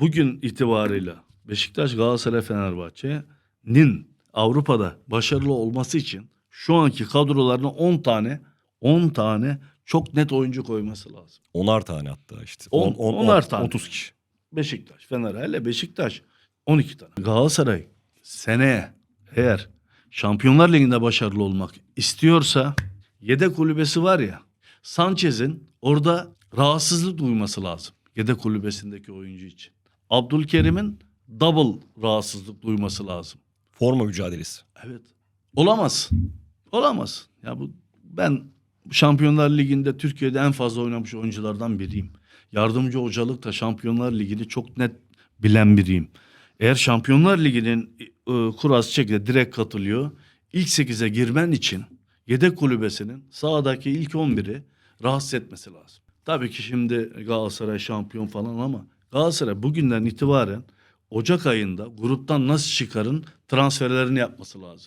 bugün itibarıyla Beşiktaş, Galatasaray, Fenerbahçe'nin Avrupa'da başarılı olması için şu anki kadrolarına 10 tane 10 tane çok net oyuncu koyması lazım. Onar tane hatta işte. On- On- on- onar on- tane. 30 kişi. Beşiktaş, Fener hele Beşiktaş 12 tane. Galatasaray seneye eğer Şampiyonlar Ligi'nde başarılı olmak istiyorsa yedek kulübesi var ya Sanchez'in orada rahatsızlık duyması lazım. Yedek kulübesindeki oyuncu için. Abdülkerim'in double rahatsızlık duyması lazım. Forma mücadelesi. Evet. Olamaz. Olamaz. Ya bu ben Şampiyonlar Ligi'nde Türkiye'de en fazla oynamış oyunculardan biriyim. Yardımcı hocalıkta Şampiyonlar Ligi'ni çok net bilen biriyim. Eğer Şampiyonlar Ligi'nin e, kurası şekilde direkt katılıyor. İlk 8'e girmen için yedek kulübesinin sahadaki ilk 11'i rahatsız etmesi lazım. Tabii ki şimdi Galatasaray şampiyon falan ama Galatasaray bugünden itibaren Ocak ayında gruptan nasıl çıkarın transferlerini yapması lazım.